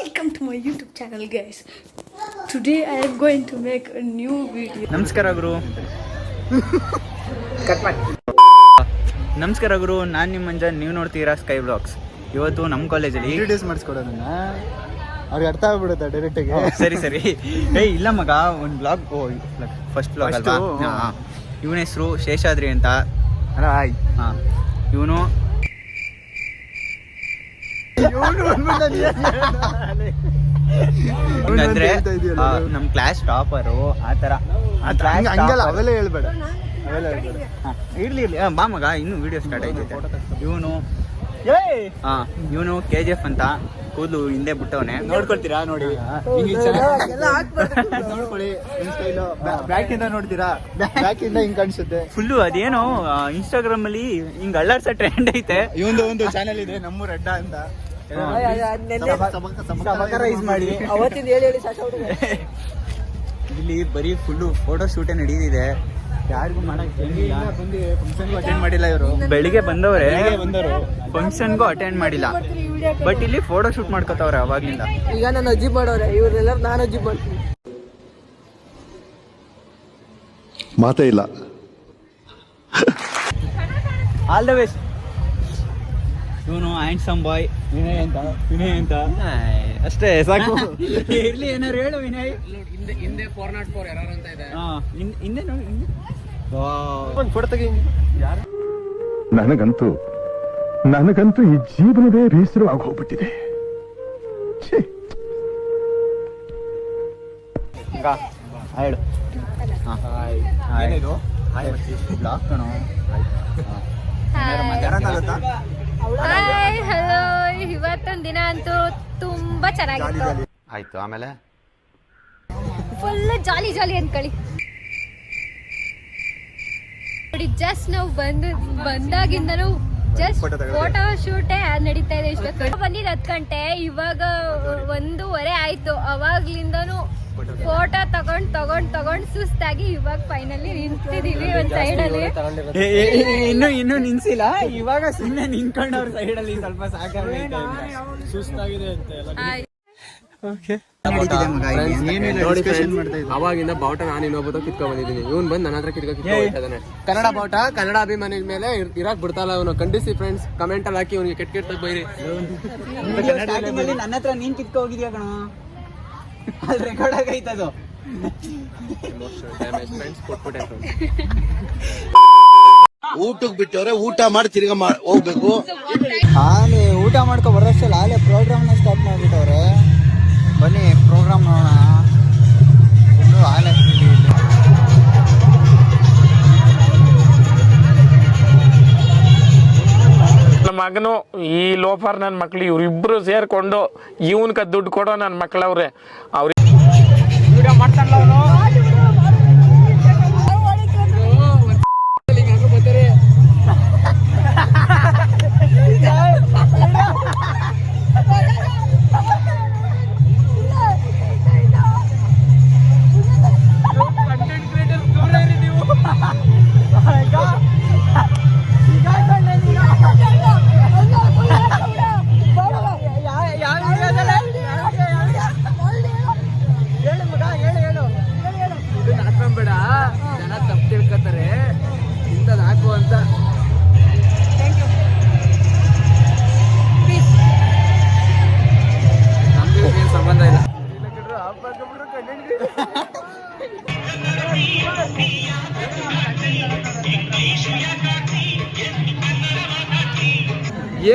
Welcome to my YouTube channel, guys. Today I am going to make a new video. ನಮಸ್ಕಾರ ಗುರು. ನಮಸ್ಕಾರ ಗುರು. ನಾನು ನಿಮ್ಮ ಮಂಜ. ನೀವು ನೋಡ್ತೀರಾ ಸ್ಕೈ ಬ್ಲಾಗ್ಸ್ ಇವತ್ತು ನಮ್ಮ ಕಾಲೇಜಲ್ಲಿ ಇಂಟ್ರೊಡ್ಯೂಸ್ ಮಾಡಿಸ್ಕೊಡೋದನ್ನ? ಅವ್ರಿಗೆ ಅರ್ಥ ಆಗ್ಬಿಡುತ್ತೆ ಡೈರೆಕ್ಟಾಗಿ ಸರಿ ಸರಿ. ಏಯ್ ಇಲ್ಲ ಮಗ. ಒಂದು ಬ್ಲಾಗ್ ಓ ಫಸ್ಟ್ ಬ್ಲಾಗ್ ಅಲ್ವಾ. ಇವನ ಹೆಸರು ಶೇಷಾದ್ರಿ ಅಂತ. ಅಲ್ಲ ಆಯ್. ಹಾಂ. ಇವನು ಅಂದ್ರೆ ನಮ್ಮ ಕ್ಲಾಸ್ ಟಾಪರು ಆ ಥರ. ಆ class ಹಂಗಲ್ಲ. ಅವೆಲ್ಲ ಹೇಳ್ಬೇಡ. ಅವೆಲ್ಲ ಹೇಳ್ಬೇಡ. ಇರ್ಲಿ ಇರ್ಲಿ. ಬಾ ಮಗ ಇನ್ನು ವಿಡಿಯೋ ಸ್ಟಾರ್ಟ್ ಆಯ್ತೈತೆ. ಇವನು ಹಾ ಇವನು ಕೆ ಜಿ ಎಫ್ ಅಂತ ಕೂದಲು ಹಿಂದೆ ಬಿಟ್ಟವನೆ. ನೋಡ್ಕೊಳ್ತೀರಾ? ನೋಡಿ. ನೋಡ್ಕೊಳ್ಳಿ ನಿಮ್ ಸ್ಟೈಲು ಬ್ಯಾಕ್ ಇಂದ ನೋಡ್ತೀರಾ? ಬ್ಯಾಕ್ ಇಂದ ಹಿಂಗ್ ಕಾಣಿಸುತ್ತೆ. ಫುಲ್ಲು ಅದೇನೋ ಇನ್ಸ್ಟಾಗ್ರಾಮ್ ಅಲ್ಲಿ ಹಿಂಗ್ ಅಳ್ಳಾಡ್ಸೋ ಟ್ರೆಂಡ್ ಐತೆ. ಇವಂದು ಒಂದು ಚಾನೆಲ್ ಇದೆ ನಮ್ಮೂರ್ ಅಡ್ಡ ಅಂತ. Subscribe ಮಾಡಿ. ಅವತ್ತಿಂದ ಹೇಳಿ ಹೇಳಿ ಸಾಕ ಇಲ್ಲಿ ಬರೀ ಫುಲ್ಲು ಫೋಟೋ ಶೂಟೇ ನಡೀತಿದೆ. ಯಾರಿಗೂ ಅಟೆಂಡ್ ಮಾಡಿಲ್ಲ ಇವರು. ಬೆಳಿಗ್ಗೆ ಬಂದವ್ರೆ ಬಂದವರು. ಫಂಕ್ಷನ್ಗೂ ಅಟೆಂಡ್ ಮಾಡಿಲ್ಲ. ಬಟ್ ಇಲ್ಲಿ ಫೋಟೋ ಶೂಟ್ ಮಾಡ್ಕೋತಾವ್ರೆ ಅವಾಗ್ಲಿಂದ. ಈಗ ನನ್ನ ಅಜ್ಜಿ ಮಾಡೋರೆ ಇವ್ರೆಲ್ಲರೂ ನಾನು ಅಜ್ಜಿ ಮಾಡ್ತೀನಿ. ಮಾತೇ ಇಲ್ಲ. ಆಲ್ ದ ಬೆಸ್ಟ್ ಇವನು ಹ್ಯಾಂಡ್ಸಮ್ ಬಾಯ್ ವಿನಯ್ ಅಂತ ವಿನಯ್ ಅಂತ. ಅಷ್ಟೇ ಸಾಕು. ಇರ್ಲಿ ಏನಾರು ಹೇಳು ವಿನಯ್. ಹಿಂದೆ ಹಿಂದೆ ಫೋರ್ ನಾಟ್ ಫೋರ್ ಅಂತ ಇದೆ. ಹಿಂದೆ ನೋಡಿ ಹಿಂದೆ. ಒಂದು ಫೋಟೋ ತೆಗಿ. ನನಗಂತೂ ನನಗಂತೂ ಈ ಜೀವನವೇ ಬೇಸರವಾಗಿ ಹೋಗ್ಬಿಟ್ಟಿದೆ ಹೇಳು. ಹಾಯ್ ಹಾಯ್ ಹಾಯ್ ಬ್ಲಾಕ್ ಕಣೋ ಹಾಯ್ ಹಲೋ ಇವತ್ತೊಂದು ದಿನ ಅಂತೂ ತುಂಬಾ ಚೆನ್ನಾಗಿತ್ತು. ಆಯ್ತು ಆಮೇಲೆ? ಫುಲ್ ಜಾಲಿ ಜಾಲಿ ಅನ್ಕೊಳ್ಳಿ. ನೋಡಿ ಜಸ್ಟ್ ನಾವು ಬಂದ ಬಂದಾಗಿಂದನು ಜಸ್ಟ್ ಫೋಟೋ ಶೂಟೇ ನಡೀತಾ ಇದೆ ಇಷ್ಟ ಬಂದಿದ್ದು ಹತ್ತು ಗಂಟೆ ಇವಾಗ ಒಂದೂವರೆ ಆಯ್ತು. ಅವಾಗ್ಲಿಂದನೂ ಫೋಟೋ ತಗೊಂಡ್ ತಗೊಂಡ್ ತಗೊಂಡ್ ಸುಸ್ತಾಗಿ ಇವಾಗ ಫೈನಲಿ ನಿಂತಿದೀವಿ ಒಂದ್ ಸೈಡ್ ಅಲ್ಲಿ. ಇನ್ನು ಇನ್ನು ನಿನ್ಸಿಲ್ಲ ಇವಾಗ ಸುಮ್ಮನೆ ನಿಂತ್ಕೊಂಡವ್ರ ಸೈಡ್ ಅಲ್ಲಿ ಸ್ವಲ್ಪ ಸಾಕಾಗಿದೆ ಸುಸ್ತಾಗಿದೆ ಅಂತ ಎಲ್ಲ. ಅವಾಗಿಂದ ಬಾವುಟ ನಾನು ಇನ್ನೊಬ್ಬ ಕಿತ್ಕೊಂಡ್ ಬಂದಿದ್ದೀನಿ ಇವನ್ ಬಂದ್ ನನ್ನ ಹತ್ರ ಕಿತ್ಕೊ ಕಿತ್ಕೊಂಡಿದ್ದಾನೆ ಕನ್ನಡ ಬಾವುಟ ಕನ್ನಡ ಅಭಿಮಾನಿ ಮೇಲೆ ಇರ್- ಇರಾಕ್ ಬಿಡ್ತಾಲ್ಲ ಅವನು. ಖಂಡಿಸಿ ಫ್ರೆಂಡ್ಸ್ ಕಮೆಂಟ್ ಅಲ್ಲಿ ಹಾಕಿ ಅವ್ನಿಗೆ ಕೆಟ್ಟ ಕೆಟ್ಟ ಬೈರಿ. ನನ್ನ ಹತ್ರ ನೀನ್ ಕಿತ್ಕೊ ಹೋಗಿದ್ಯಾ ಕಣ? ಅಲ್ಲಿ ರೆಕಾರ್ಡ್ ಆಗೈತದು ಅದು. ಊಟಕ್ಕೆ ಬಿಟ್ಟವ್ರೆ ಊಟ ಮಾಡಿ ತಿರ್ಗ ಹೋಗ್ಬೇಕು. ಆಲೆ ಊಟ ಮಾಡ್ಕೊ ಬರೋಷ್ಟಲ್ಲ ಆಲೆ ಪ್ರೋಗ್ರಾಮ್ನ ಸ್ಟಾರ್ಟ್ ಮಾಡ್ಬಿಟ್ಟವ್ರೆ. ಬನ್ನಿ ಪ್ರೋಗ್ರಾಮ್ ನೋಡೋಣ. ಆಲೆ ಮಗನು ಈ ಲೋಫರ್ ನನ್ನ ಮಕ್ಳು ಇವ್ರಿಬ್ರು ಸೇರ್ಕೊಂಡು ಇವನ್ಕ ದುಡ್ಡು ಕೊಡೋ ನನ್ನ ಮಕ್ಳವ್ರೆ. ಅವ್ರ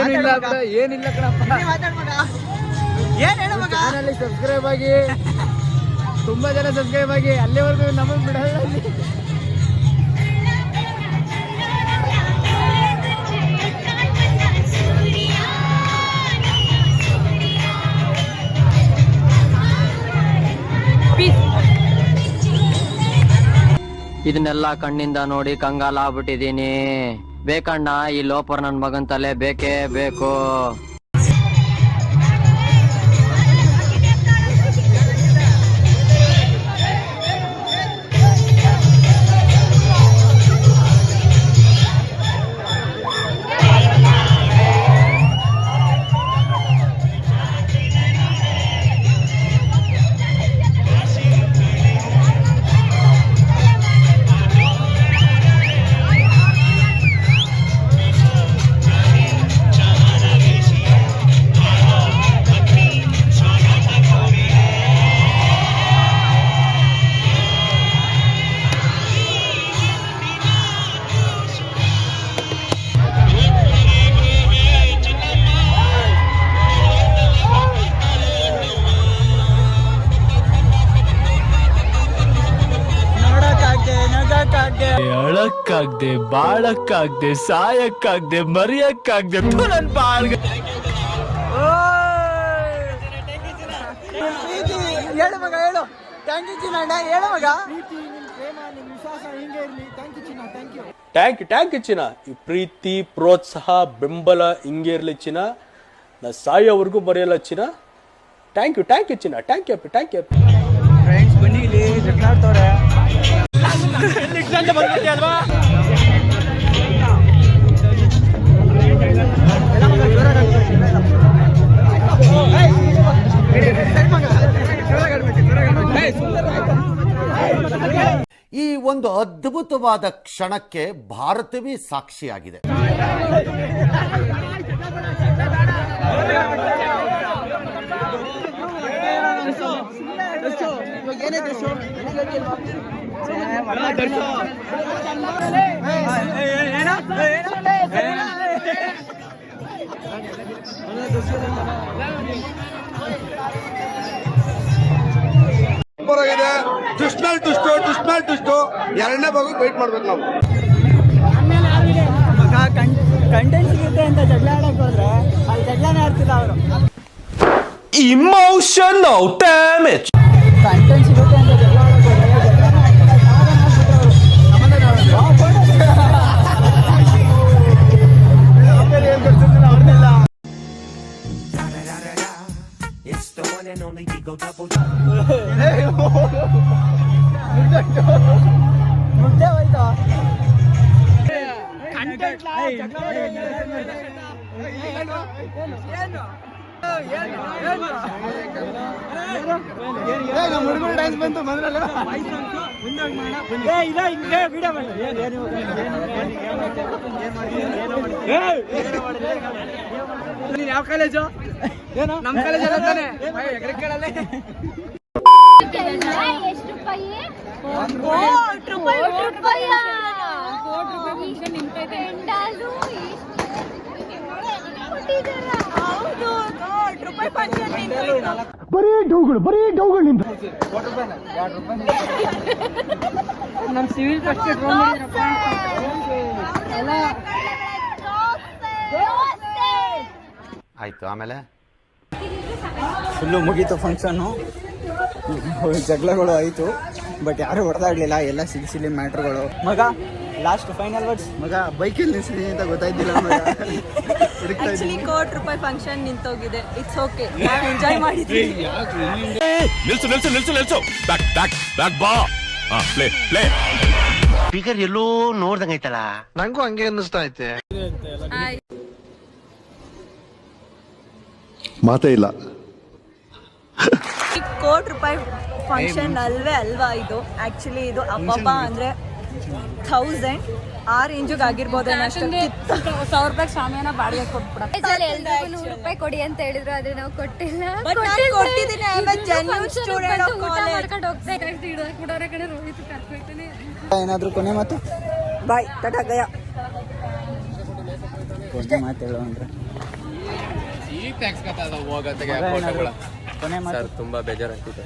ಏನಿಲ್ಲ ಏನಿಲ್ಲ ಕಣಪ್ಪ. ಚಾನಲ್ ಸಬ್ಸ್ಕ್ರೈಬ್ ಆಗಿ. ತುಂಬಾ ಜನ ಸಬ್ಸ್ಕ್ರೈಬ್ ಆಗಿ. ಅಲ್ಲಿವರೆಗೂ ನಮಗ್ ಬಿಡಲ್ಲ ಇಲ್ಲಿ. ಇದನ್ನೆಲ್ಲ ಕಣ್ಣಿಂದ ನೋಡಿ ಕಂಗಾಲ ಆಗ್ಬಿಟ್ಟಿದೀನಿ ಬೇಕಣ್ಣ ಈ ಲೋಪರ್ ನನ್ ಮಗನ್ ತಲೆ ಬೇಕೇ ಬೇಕು. ಇರಕ್ಕಾಗ್ದೆ ಬಾಳಕ್ಕಾಗ್ದೆ ಸಾಯಕ್ಕಾಗ್ದೆ ಮರಿಯಕ್ಕಾಗ್ದೆ ನನ್ ಬಾಳ್ಗೆ ಹೇಳು ಮಗ ಹೇಳು. ಥ್ಯಾಂಕ್ ಯು ಚಿನ್ನ ಅಣ್ಣ. ಹೇಳು ಮಗ. ಟ್ಯಾಂಕ್ ಟ್ಯಾಂಕ್ ಚಿನ್ನ. ಈ ಪ್ರೀತಿ ಪ್ರೋತ್ಸಾಹ ಬೆಂಬಲ ಹಿಂಗೆ ಇರಲಿ ಚಿನ್ನ. ನಾ ಸಾಯೋವರೆಗೂ ಬರೆಯಲ್ಲ ಚಿನ್ನ. ಥ್ಯಾಂಕ್ ಯು ಟ್ಯಾಂಕ್ ಯು ಚಿನ್ನ. Thank you thank you friends ಬನ್ನಿ ಇಲ್ಲಿ ಜಗಳ ಆಡ್ತವ್ರೆ ಈ ಒಂದು ಅದ್ಭುತವಾದ ಕ್ಷಣಕ್ಕೆ ಭಾರತವೇ ಸಾಕ್ಷಿಯಾಗಿದೆ ಇದೆ ದುಷ್ಟು ಟುಷ್ಟು ದುಷ್ಮೇಲ್ ಟುಷ್ಟು ಎರಡನೇ ಭಾಗಕ್ಕೆ ವೆಯ್ಟ್ ಮಾಡ್ಬೇಕು ನಾವು. ಮಗ ಕಂಟೆಂಟ್ ಸಿಗುತ್ತೆ ಅಂತ ಜಗಳ ಆಡಕ್ ಹೋದ್ರೆ ಅಲ್ಲಿ ಜಗಳನೇ ಆಡ್ತಿಲ್ಲ ಅವರು. ಇಮೋಷನಲ್ ಡ್ಯಾಮೇಜ್ ಕಂಟೆಂಟ್ ಸಿಗುತ್ತೆ ಅಂತ ಜಗಳ ಮುದ್ದೆ ಹೋಯ್ತು ನಮ್ಮ ಹುಡುಗರು ಡ್ಯಾನ್ಸ್ ಬಂತು ಬಂದ್ರಲ್ಲ ಏ ಏನು ಏನು ನೀನು ಯಾವ ಕಾಲೇಜು ಏನು ನಮ್ಮ ಕಾಲೇಜ್ ಅಲ್ಲ ತಾನೆ ಎಗರೆ ಕೇಳಲ್ಲ ಎಷ್ಟು ರೂಪಾಯಿ ಕೋಟಿ ರೂಪಾಯಿ ರೂಪಾಯಿ ಕೈ ಬರೀ ಡೌಗಳು ಬರೀ ಡೌಗಳು ನಿಮ್ದು. ನಮ್ ಸಿವಿಲ್ ಆಯ್ತು ಆಮೇಲೆ? ಫುಲ್ಲು ಮುಗೀತು ಫಂಕ್ಷನ್ನು ಜಗಳಗಳು ಆಯಿತು ಬಟ್ ಯಾರು ಹೊಡೆದಾಡ್ಲಿಲ್ಲ ಎಲ್ಲ ಸಿಲಿ ಸಿಲಿ ಮ್ಯಾಟ್ರ್ಗಳು. ಮಗ ಲಾಸ್ಟ್ ಫೈನಲ್ ವರ್ಡ್ಸ್ ಮಗ ಬೈಕಲ್ಲಿ ನಿಲ್ಸಿದೀನಿ ಅಂತ ಗೊತ್ತಾಯ್ತಿಲ್ಲ ಇದ್ದೀನಿ. ಕೋಟಿ ರೂಪಾಯಿ ಫಂಕ್ಷನ್ ನಿಂತೋಗಿದೆ. ಇಟ್ಸ್ ಓಕೆ ನಾವು ಎಂಜಾಯ್ ಮಾಡಿದ್ವಿ ನಿಲ್ಸು ನಿಲ್ಸು ನಿಲ್ಸು ನಿಲ್ಸು. ಬ್ಯಾಕ್ ಬ್ಯಾಕ್ ಬ್ಯಾಕ್ ಬಾ. ಪ್ಲೇ ಪ್ಲೇ ಸ್ಪೀಕರ್ ಎಲ್ಲೋ ನೋಡ್ದಂಗೈತಲ್ಲ ನಂಗೂ ಹಂಗೆ ಅನ್ನಿಸ್ತಾ ಐತೆ. ಮಾತೇ ಇಲ್ಲ. ಕೋಟಿ ರೂಪಾಯಿ ಫಂಕ್ಷನ್ ಅಲ್ವೇ ಅಲ್ವಾ ಇದು? ಆಕ್ಚುಲಿ ಇದು ಅಬ್ಬಬ್ಬ ಅಂದ್ರೆ ಥೌಸಂಡ್ ಆ ರೇಂಜಿಗೆ ಆಗಿರ್ಬೋದು ಅಷ್ಟು ಸಾವಿರ ರೂಪಾಯಿ ಶಾಮಿಯಾನ ಬಾಡಿಗೆ ಕೊಟ್ಬಿಡ. ನೂರು ರೂಪಾಯಿ ಕೊಡಿ ಅಂತ ಹೇಳಿದ್ರು ಆದ್ರೆ ನಾವು ಕೊಟ್ಟಿಲ್ಲ. ಏನಾದರೂ ಕೊನೆ ಮಾತು? ಬಾಯ್ ಟಾಟಾ ಗಯ. ಕೊನೆ ಮಾತು ಹೇಳು ಅಂದ್ರೆ. ಕೊನೆ ಮಾತು? ಸರ್ ತುಂಬಾ ಬೇಜಾರಾಗ್ತಿದೆ.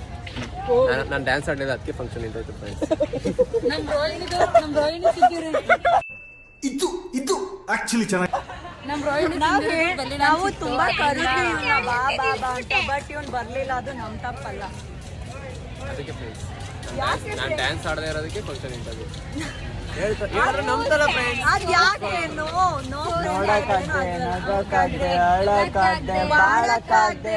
ನಾನು ಡ್ಯಾನ್ಸ್ ಆಡಲಿಲ್ಲ ಅದಕ್ಕೆ ಫಂಕ್ಷನ್ ನಿಂತೋಯ್ತು ಫ್ರೆಂಡ್ಸ್ ನಮ್ ರೋಹಿಣಿದು ನಮ್ ರೋಹಿಣಿ ಸಿಕ್ಕಿರುತ್ತೆ ಇದು ಇದು ಆಕ್ಚುಲಿ ಚೆನ್ನಾಗಿ ನಾವು ತುಂಬಾ ಕರೆದ್ವಿ ಬಾ ಬಾ ಬಾ ಅಂತ ಬಟ್ ಇವ್ನ್ ಬರ್ಲಿಲ್ಲ ಅದು ನಮ್ ತಪ್ಪಲ್ಲ. ಅದಕ್ಕೆ ಫ್ರೆಂಡ್ಸ್ ನಾನು ಡ್ಯಾನ್ಸ್ ಆಡದೇ ಇರೋದಕ್ಕೆ ಫಂಕ್ಷನ್ ನಿಂತದ್ದು ನೋಡಕ್ಕಾಗ್ದೆ ಅಳಕ್ಕಾಗ್ದೆ ಬಾಳಕ್ಕಾಗ್ದೆ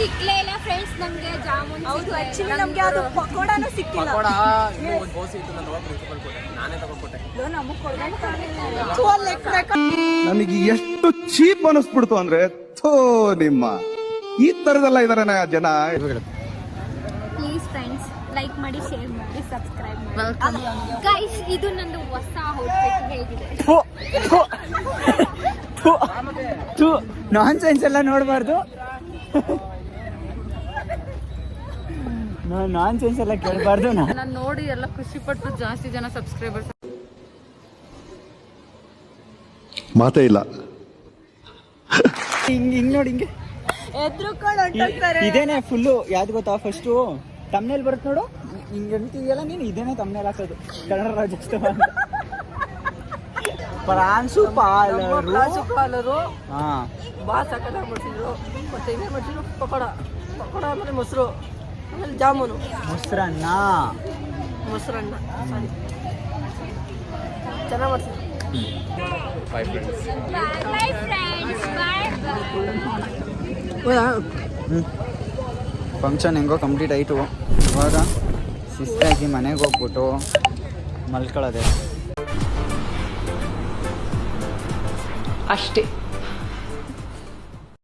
ಸಿಕ್ಲೇ ಇಲ್ಲ ಫ್ರೆಂಡ್ಸ್ ನಮ್ಗೆ ಜಾಮೂನ್ ಹೌದು ಆಕ್ಚುಲಿ ನಮ್ಗೆ ಅದು ಪಕೋಡಾನು ಸಿಕ್ಕಿಲ್ಲ. ಪಕೋಡ ಒಂದು ಬೋಸಿ ಇತ್ತು ನಾನು ಹೋಗಿ ಪ್ರಿನ್ಸಿಪಲ್ ಕೊಟ್ಟೆ. ನಾನೇ ತಗೊಂಡ್ಕೊಟ್ಟೆ ಇದು ನಮಗ್ ಕೊಡ್ಬೇಕು ನನಗೆ ಎಷ್ಟು ಚೀಪ್ ಅನಿಸ್ಬಿಡ್ತು ಅಂದ್ರೆ ಥೋ ನಿಮ್ಮ. ಈ ತರದೆಲ್ಲ ಇದಾರೆ ಜನ. ಪ್ಲೀಸ್ ಫ್ರೆಂಡ್ಸ್ ಲೈಕ್ ಮಾಡಿ ಶೇರ್ ಮಾಡಿ ಸಬ್ಸ್ಕ್ರೈಬ್ ಗೈಸ್ ಇದು ನಂದು ಹೊಸ ಔಟ್ಫಿಟ್ ಹೇಗಿದೆ. ನಾನ್ ಸೆನ್ಸ್ ಎಲ್ಲ ನೋಡಬಾರ್ದು. ನಾನ್ ಸೆನ್ಸ್ ಎಲ್ಲ ಕೇಳಬಾರ್ದು ನಾನು ನೋಡಿ ಎಲ್ಲ ಖುಷಿ ಪಟ್ಟು ಜಾಸ್ತಿ ಜನ ಸಬ್ಸ್ಕ್ರೈಬರ್ಸ್ ಮಾತೇ ಇಲ್ಲ. ಹಿಂಗ್ ಹಿಂಗ್ ನೋಡಿ ಹಿಂಗೆ. ಎದ್ರುಕೊಂಡು ಇದೇನೆ ಫುಲ್ಲು ಯಾವ್ದು ಗೊತ್ತಾ ಫಸ್ಟು ತಮ್ಮನೇಲಿ ಬರುತ್ತೆ ನೋಡು. ನೀನು ಇದೇನೆ ತಮ್ಮನೆಲ್ಲ ಹಾಕೋದು. ಕನ್ನಡ ರಾಜ್ಯೋತ್ಸವ ಪ್ರಾಂಶುಪಾಲರು. ಪ್ರಾನ್ಸು ಪಾಲರು ಪಾಲರು ಹಾಂ. ಭಾಳ ಸಕ್ಕತ್ತಾಗಿ ಮಾಡ್ಸಿದ್ರು. ಮತ್ತೆ ಇನ್ನೇ ಮಾಡ್ಸಿದ್ರು? ಪಕೋಡ. ಪಕೋಡ ಆಮೇಲೆ ಮೊಸರು. ಆಮೇಲೆ ಜಾಮೂನು. ಮೊಸರನ್ನ? ಮೊಸರನ್ನ. ಸಾರಿ. ಚೆನ್ನಾಗಿ ಮಾಡ್ಸಿದ್ರು. Bye friends. Bye. bye. Function ಹೆಂಗೋ ಕಂಪ್ಲೀಟ್ ಆಯಿತು. ಇವಾಗ ಶಿಸ್ತಾಗಿ ಮನೆಗೆ ಹೋಗ್ಬಿಟ್ಟು ಮಲ್ಕೊಳ್ಳೋದೆ ಅಷ್ಟೇ.